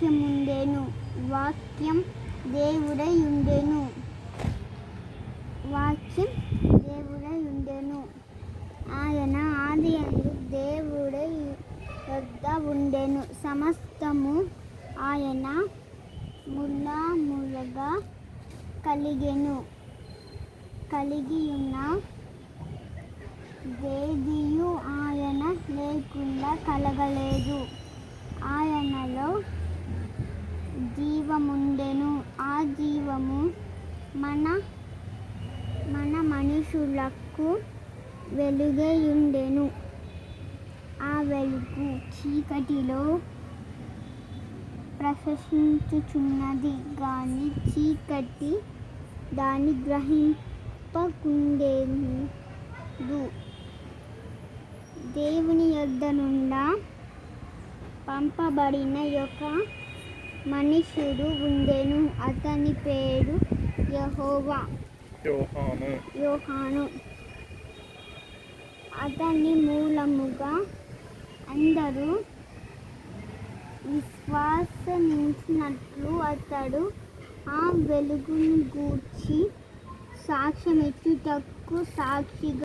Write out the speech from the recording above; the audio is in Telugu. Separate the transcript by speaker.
Speaker 1: వాక్యముండెను. వాక్యం దేవుడై ఉండెను వాక్యం దేవుడై ఉండెను ఆయన ఆది అందు దేవుడై వద్ద ఉండెను సమస్తము ఆయన మూలములుగా కలిగెను. కలిగి ఉన్న వేదియు ఆయన లేకుండా కలగలేదు. జీవముండెను. ఆ జీవము మన మన మనుషులకు వెలుగైయుండెను. ఆ వెలుగు చీకటిలో ప్రశంసించుచున్నది కానీ చీకటి దాన్ని గ్రహింపకుండేదు. దేవుని యొద్ద నుండా పంపబడిన యొక్క మనుషుడు ఉండెను. అతని పేరు యెహోవా.
Speaker 2: యోహాను.
Speaker 1: యోహాను. అతని మూలముగా అందరూ విశ్వాసనించినట్లు అతడు ఆ వెలుగును గూర్చి సాక్ష్యమిచ్చుటకు సాక్షిగా